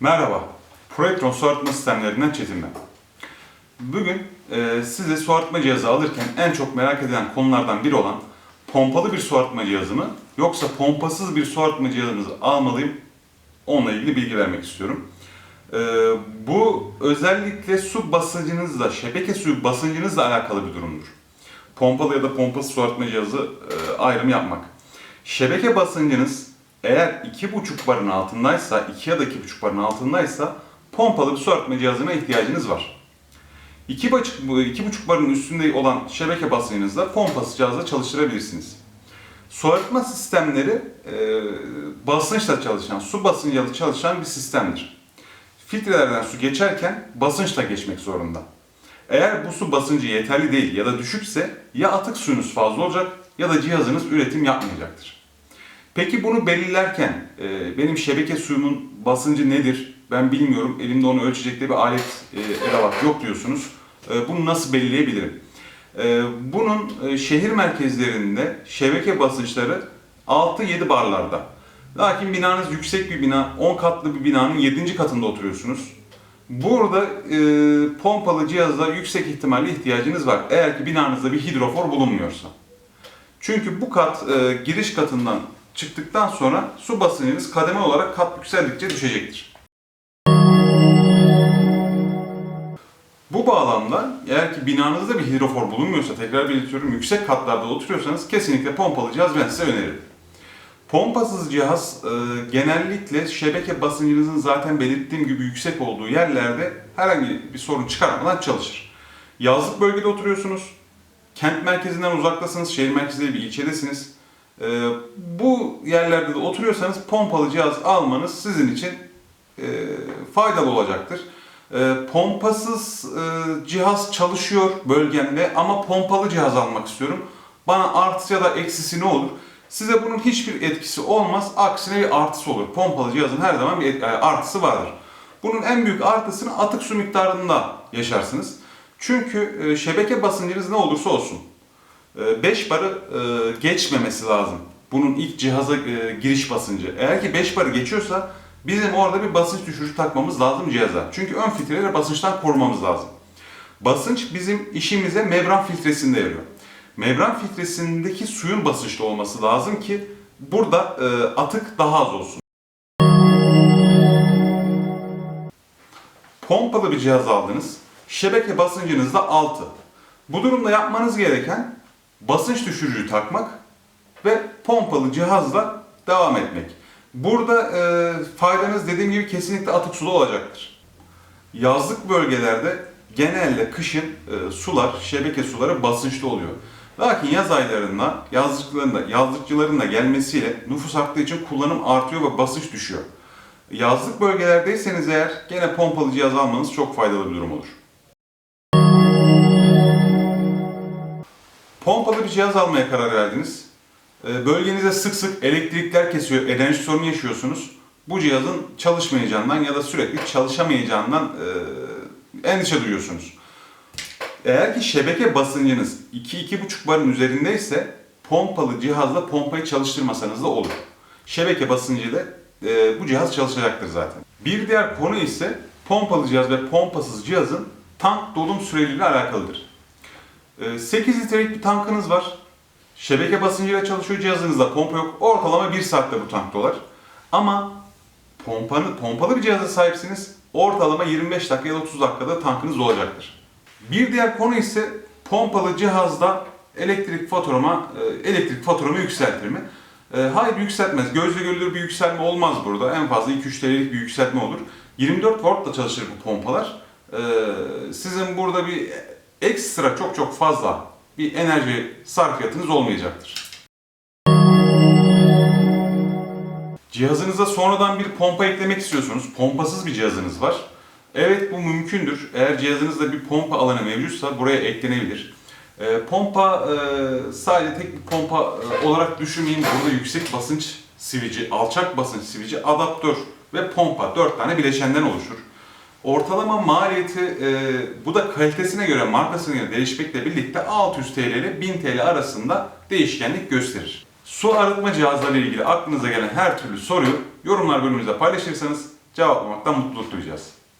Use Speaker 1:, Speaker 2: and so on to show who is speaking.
Speaker 1: Merhaba, Proetron su arıtma sistemlerinden Çetin ben. Bugün e, size su arıtma cihazı alırken en çok merak edilen konulardan biri olan pompalı bir su arıtma cihazı mı yoksa pompasız bir su arıtma cihazınızı almalıyım onunla ilgili bilgi vermek istiyorum. E, bu özellikle su basıncınızla, şebeke suyu basıncınızla alakalı bir durumdur. Pompalı ya da pompasız su arıtma cihazı e, ayrım yapmak. Şebeke basıncınız eğer 2,5 barın altındaysa, 2 ya da 2,5 barın altındaysa pompalı bir su arıtma cihazına ihtiyacınız var. 2,5 2,5 barın üstünde olan şebeke basıncınızda pompasız cihazla çalıştırabilirsiniz. Su arıtma sistemleri e, basınçla çalışan, su basıncıyla çalışan bir sistemdir. Filtrelerden su geçerken basınçla geçmek zorunda. Eğer bu su basıncı yeterli değil ya da düşükse ya atık suyunuz fazla olacak ya da cihazınız üretim yapmayacaktır. Peki bunu belirlerken e, benim şebeke suyumun basıncı nedir? Ben bilmiyorum. Elimde onu ölçecek de bir alet, e, edevat yok diyorsunuz. E, bunu nasıl belirleyebilirim? E, bunun e, şehir merkezlerinde şebeke basınçları 6-7 barlarda. Lakin binanız yüksek bir bina, 10 katlı bir binanın 7. katında oturuyorsunuz. Burada e, pompalı cihaza yüksek ihtimalle ihtiyacınız var. Eğer ki binanızda bir hidrofor bulunmuyorsa. Çünkü bu kat e, giriş katından çıktıktan sonra su basıncınız kademe olarak kat yükseldikçe düşecektir. Bu bağlamda eğer ki binanızda bir hidrofor bulunmuyorsa tekrar belirtiyorum yüksek katlarda oturuyorsanız kesinlikle pompalı cihaz ben size öneririm. Pompasız cihaz e, genellikle şebeke basıncınızın zaten belirttiğim gibi yüksek olduğu yerlerde herhangi bir sorun çıkarmadan çalışır. Yazlık bölgede oturuyorsunuz, kent merkezinden uzaktasınız, şehir merkezinde bir ilçedesiniz. E, bu yerlerde de oturuyorsanız pompalı cihaz almanız sizin için e, faydalı olacaktır. E, pompasız e, cihaz çalışıyor bölgemde ama pompalı cihaz almak istiyorum. Bana artısı ya da eksisi ne olur? Size bunun hiçbir etkisi olmaz. Aksine bir artısı olur. Pompalı cihazın her zaman bir e, artısı vardır. Bunun en büyük artısını atık su miktarında yaşarsınız. Çünkü e, şebeke basıncınız ne olursa olsun 5 barı e, geçmemesi lazım. Bunun ilk cihaza giriş basıncı. Eğer ki 5 barı geçiyorsa bizim orada bir basınç düşürücü takmamız lazım cihaza. Çünkü ön filtreleri basınçtan korumamız lazım. Basınç bizim işimize membran filtresinde yarıyor. Membran filtresindeki suyun basınçlı olması lazım ki burada e, atık daha az olsun. Pompalı bir cihaz aldınız. Şebeke basıncınız da 6. Bu durumda yapmanız gereken basınç düşürücü takmak ve pompalı cihazla devam etmek. Burada e, faydanız dediğim gibi kesinlikle atık suda olacaktır. Yazlık bölgelerde genelde kışın e, sular, şebeke suları basınçlı oluyor. Lakin yaz aylarında yazlıklarında, yazlıkçıların da gelmesiyle nüfus arttığı için kullanım artıyor ve basınç düşüyor. Yazlık bölgelerdeyseniz eğer gene pompalı cihaz almanız çok faydalı bir durum olur. Pompalı bir cihaz almaya karar verdiniz. Ee, Bölgenizde sık sık elektrikler kesiyor, enerji sorunu yaşıyorsunuz. Bu cihazın çalışmayacağından ya da sürekli çalışamayacağından e, endişe duyuyorsunuz. Eğer ki şebeke basıncınız 2-2,5 barın üzerindeyse pompalı cihazla pompayı çalıştırmasanız da olur. Şebeke basıncıyla e, bu cihaz çalışacaktır zaten. Bir diğer konu ise pompalı cihaz ve pompasız cihazın tank dolum süreliğiyle alakalıdır. E, 8 litrelik bir tankınız var. Şebeke basıncıyla çalışıyor cihazınızda pompa yok. Ortalama 1 saatte bu tank dolar. Ama pompanı, pompalı bir cihaza sahipsiniz. Ortalama 25 dakika ya da 30 dakikada tankınız olacaktır. Bir diğer konu ise pompalı cihazda elektrik faturama, e, elektrik faturamı yükseltir mi? E, Hayır yükseltmez. Gözle görülür bir yükselme olmaz burada. En fazla 2-3 TL'lik bir yükseltme olur. 24 voltla çalışır bu pompalar. E, Sizin burada bir ekstra çok çok fazla bir enerji sarfiyatınız olmayacaktır. Cihazınıza sonradan bir pompa eklemek istiyorsunuz. Pompasız bir cihazınız var. Evet bu mümkündür. Eğer cihazınızda bir pompa alanı mevcutsa buraya eklenebilir. Ee, pompa e, sadece tek bir pompa e, olarak düşünmeyin. Burada yüksek basınç sivici, alçak basınç sivici, adaptör ve pompa dört tane bileşenden oluşur. Ortalama maliyeti e, bu da kalitesine göre markasına göre değişmekle birlikte 600 TL ile 1000 TL arasında değişkenlik gösterir. Su arıtma cihazları ile ilgili aklınıza gelen her türlü soruyu yorumlar bölümümüzde paylaşırsanız cevaplamaktan mutluluk duyacağız.